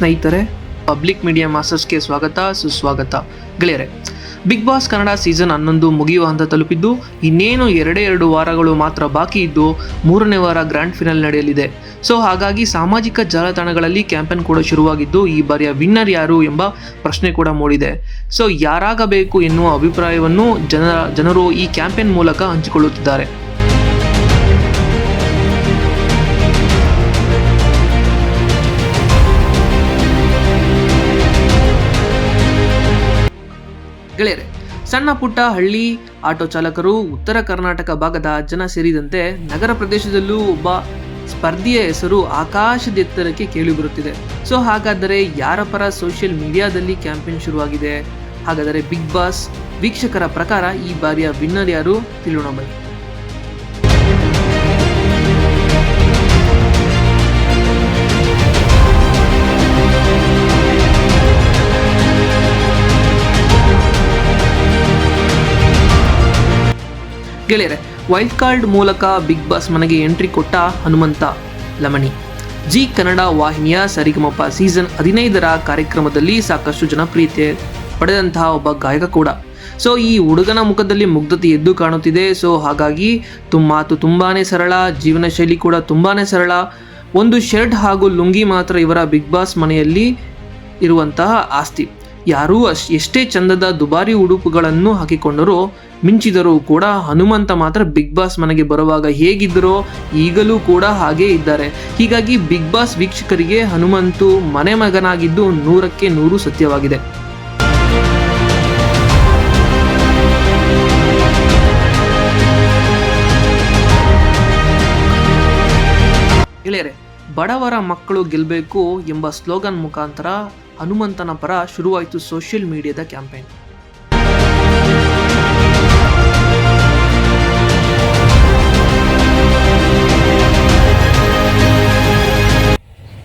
ಸ್ನೇಹಿತರೆ, public media ಮಾಸ್ಟರ್ಸ್ಗೆ ಸ್ವಾಗತ, ಸುಸ್ವಾಗತ. ಗೆಳೆಯರೆ, ಬಿಗ್ ಬಾಸ್ ಕನ್ನಡ ಸೀಸನ್ ಹನ್ನೊಂದು ಮುಗಿಯುವ ಹಂತ ತಲುಪಿದ್ದು ಇನ್ನೇನು ಎರಡೇ ಎರಡು ವಾರಗಳು ಮಾತ್ರ ಬಾಕಿ ಇದ್ದು ಮೂರನೇ ವಾರ ಗ್ರ್ಯಾಂಡ್ ಫಿನಲ್ ನಡೆಯಲಿದೆ. ಸೊ ಹಾಗಾಗಿ ಸಾಮಾಜಿಕ ಜಾಲತಾಣಗಳಲ್ಲಿ ಕ್ಯಾಂಪೇನ್ ಕೂಡ ಶುರುವಾಗಿದ್ದು ಈ ಬಾರಿಯ ವಿನ್ನರ್ ಯಾರು ಎಂಬ ಪ್ರಶ್ನೆ ಕೂಡ ಮೂಡಿದೆ. ಸೊ ಯಾರಾಗಬೇಕು ಎನ್ನುವ ಅಭಿಪ್ರಾಯವನ್ನು ಜನ, ಜನರು ಈ ಕ್ಯಾಂಪೇನ್ ಮೂಲಕ ಹಂಚಿಕೊಳ್ಳುತ್ತಿದ್ದಾರೆ. ಗೆಳೆಯರೆ, ಸಣ್ಣ ಪುಟ್ಟ ಹಳ್ಳಿ ಆಟೋ ಚಾಲಕರು ಉತ್ತರ ಕರ್ನಾಟಕ ಭಾಗದ ಜನ ಸೇರಿದಂತೆ ನಗರ ಪ್ರದೇಶದಲ್ಲೂ ಒಬ್ಬ ಸ್ಪರ್ಧಿಯ ಹೆಸರು ಆಕಾಶದೆತ್ತರಕ್ಕೆ ಕೇಳಿಬರುತ್ತಿದೆ ಸೊ, ಹಾಗಾದರೆ ಯಾರ ಪರ ಸೋಷಿಯಲ್ ಮೀಡಿಯಾದಲ್ಲಿ ಕ್ಯಾಂಪೇನ್ ಶುರುವಾಗಿದೆ? ಹಾಗಾದರೆ ಬಿಗ್ ಬಾಸ್ ವೀಕ್ಷಕರ ಪ್ರಕಾರ ಈ ಬಾರಿಯ ವಿನ್ನರ್ ಯಾರು? ತಿಳೋಣ ಬನ್ನಿ. ಗೆಳೆಯರೆ ವೈಲ್ಡ್ ಕಾರ್ಡ್ ಮೂಲಕ ಬಿಗ್ ಬಾಸ್ ಮನೆಗೆ ಎಂಟ್ರಿ ಕೊಟ್ಟ ಹನುಮಂತ ಲಮಣಿ. ಜಿ ಕನ್ನಡ ವಾಹಿನಿಯ ಸರಿಗಮಪ ಸೀಸನ್ ಹದಿನೈದರ ಕಾರ್ಯಕ್ರಮದಲ್ಲಿ ಸಾಕಷ್ಟು ಜನಪ್ರಿಯತೆ ಪಡೆದಂತಹ ಒಬ್ಬ ಗಾಯಕ ಕೂಡ. ಸೊ ಈ ಹುಡುಗನ ಮುಖದಲ್ಲಿ ಮುಗ್ಧತೆ ಎದ್ದು ಕಾಣುತ್ತಿದೆ. ಸೊ ಹಾಗಾಗಿ ಮಾತು ತುಂಬಾನೇ ಸರಳ, ಜೀವನ ಶೈಲಿ ಕೂಡ ತುಂಬಾನೇ ಸರಳ. ಒಂದು ಶರ್ಟ್ ಹಾಗೂ ಲುಂಗಿ ಮಾತ್ರ ಇವರ ಬಿಗ್ ಬಾಸ್ ಮನೆಯಲ್ಲಿ ಇರುವಂತಹ ಆಸ್ತಿ. ಯಾರೂ ಅಶ್ ಎಷ್ಟೇ ಚಂದದ ದುಬಾರಿ ಉಡುಪುಗಳನ್ನು ಹಾಕಿಕೊಂಡರೂ ಮಿಂಚಿದರೂ ಕೂಡ ಹನುಮಂತ ಮಾತ್ರ ಬಿಗ್ ಬಾಸ್ ಮನೆಗೆ ಬರುವಾಗ ಹೇಗಿದ್ದರೋ ಈಗಲೂ ಕೂಡ ಹಾಗೇ ಇದ್ದಾರೆ. ಹೀಗಾಗಿ ಬಿಗ್ ಬಾಸ್ ವೀಕ್ಷಕರಿಗೆ ಹನುಮಂತು ಮನೆ ಮಗನಾಗಿದ್ದು ನೂರಕ್ಕೆ ನೂರು ಸತ್ಯವಾಗಿದೆ. ಗೆಳೆಯರೆ, ಬಡವರ ಮಕ್ಕಳು ಗೆಲ್ಲಬೇಕು ಎಂಬ ಸ್ಲೋಗನ್ ಮುಖಾಂತರ ಹನುಮಂತನ ಪರ ಶುರುವಾಯಿತು ಸೋಷಿಯಲ್ ಮೀಡಿಯಾದ ಕ್ಯಾಂಪೇನ್.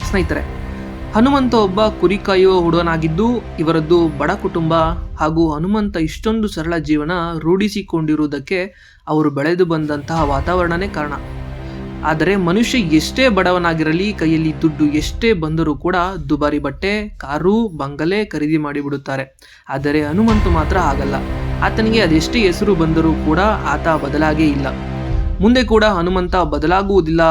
ಸ್ನೇಹಿತರೆ, ಹನುಮಂತ ಒಬ್ಬ ಕುರಿ ಕಾಯುವ ಹುಡುಗನಾಗಿದ್ದು, ಇವರದ್ದು ಬಡ ಕುಟುಂಬ ಹಾಗೂ ಹನುಮಂತ ಇಷ್ಟೊಂದು ಸರಳ ಜೀವನ ರೂಢಿಸಿಕೊಂಡಿರುವುದಕ್ಕೆ ಅವರು ಬೆಳೆದು ಬಂದಂತಹ ವಾತಾವರಣನೇ ಕಾರಣ. ಆದರೆ ಮನುಷ್ಯ ಎಷ್ಟೇ ಬಡವನಾಗಿರಲಿ, ಕೈಯಲ್ಲಿ ದುಡ್ಡು ಎಷ್ಟೇ ಬಂದರೂ ಕೂಡ ದುಬಾರಿ ಬಟ್ಟೆ, ಕಾರು, ಬಂಗಲೆ ಖರೀದಿ ಮಾಡಿಬಿಡುತ್ತಾರೆ. ಆದರೆ ಹನುಮಂತು ಮಾತ್ರ ಆಗಲ್ಲ ಆತನಿಗೆ ಅದೆಷ್ಟೇ ಹೆಸರು ಬಂದರೂ ಕೂಡ ಆತ ಬದಲಾಗೇ ಇಲ್ಲ. ಮುಂದೆ ಕೂಡ ಹನುಮಂತ ಬದಲಾಗುವುದಿಲ್ಲ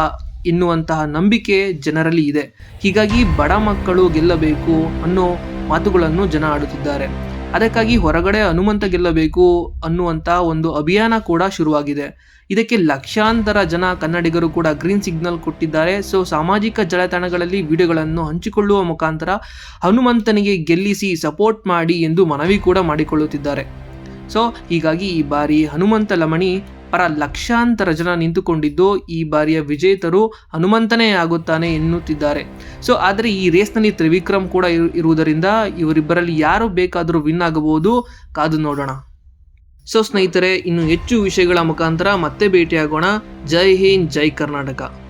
ಎನ್ನುವಂತಹ ನಂಬಿಕೆ ಜನರಲ್ಲಿ ಇದೆ. ಹೀಗಾಗಿ ಬಡ ಮಕ್ಕಳು ಗೆಲ್ಲಬೇಕು ಅನ್ನೋ ಮಾತುಗಳನ್ನು ಜನ ಆಡುತ್ತಿದ್ದಾರೆ. ಅದಕ್ಕಾಗಿ ಹೊರಗಡೆ ಹನುಮಂತ ಗೆಲ್ಲಬೇಕು ಅನ್ನುವಂಥ ಒಂದು ಅಭಿಯಾನ ಕೂಡ ಶುರುವಾಗಿದೆ. ಇದಕ್ಕೆ ಲಕ್ಷಾಂತರ ಜನ ಕನ್ನಡಿಗರು ಕೂಡ ಗ್ರೀನ್ ಸಿಗ್ನಲ್ ಕೊಟ್ಟಿದ್ದಾರೆ. ಸೊ ಸಾಮಾಜಿಕ ಜಾಲತಾಣಗಳಲ್ಲಿ ವಿಡಿಯೋಗಳನ್ನು ಹಂಚಿಕೊಳ್ಳುವ ಮುಖಾಂತರ ಹನುಮಂತನಿಗೆ ಗೆಲ್ಲಿಸಿ ಸಪೋರ್ಟ್ ಮಾಡಿ ಎಂದು ಮನವಿ ಕೂಡ ಮಾಡಿಕೊಳ್ಳುತ್ತಿದ್ದಾರೆ. ಸೊ ಹೀಗಾಗಿ ಈ ಬಾರಿ ಹನುಮಂತ ಲಮಣಿ ಪರ ಲಕ್ಷಾಂತರ ಜನ ನಿಂತುಕೊಂಡಿದ್ದು, ಈ ಬಾರಿಯ ವಿಜೇತರು ಹನುಮಂತನೇ ಆಗುತ್ತಾನೆ ಎನ್ನುತ್ತಿದ್ದಾರೆ. ಸೊ, ಆದರೆ ಈ ರೇಸ್ನಲ್ಲಿ ತ್ರಿವಿಕ್ರಮ್ ಕೂಡ ಇರು- ಇರುವುದರಿಂದ ಇವರಿಬ್ಬರಲ್ಲಿ ಯಾರು ಬೇಕಾದರೂ ವಿನ್ ಆಗಬಹುದು? ಕಾದು ನೋಡೋಣ. ಸೊ, ಸ್ನೇಹಿತರೆ, ಇನ್ನು ಹೆಚ್ಚು ವಿಷಯಗಳ ಮುಖಾಂತರ ಮತ್ತೆ ಭೇಟಿಯಾಗೋಣ. ಜೈ ಹಿಂದ್, ಜೈ ಕರ್ನಾಟಕ.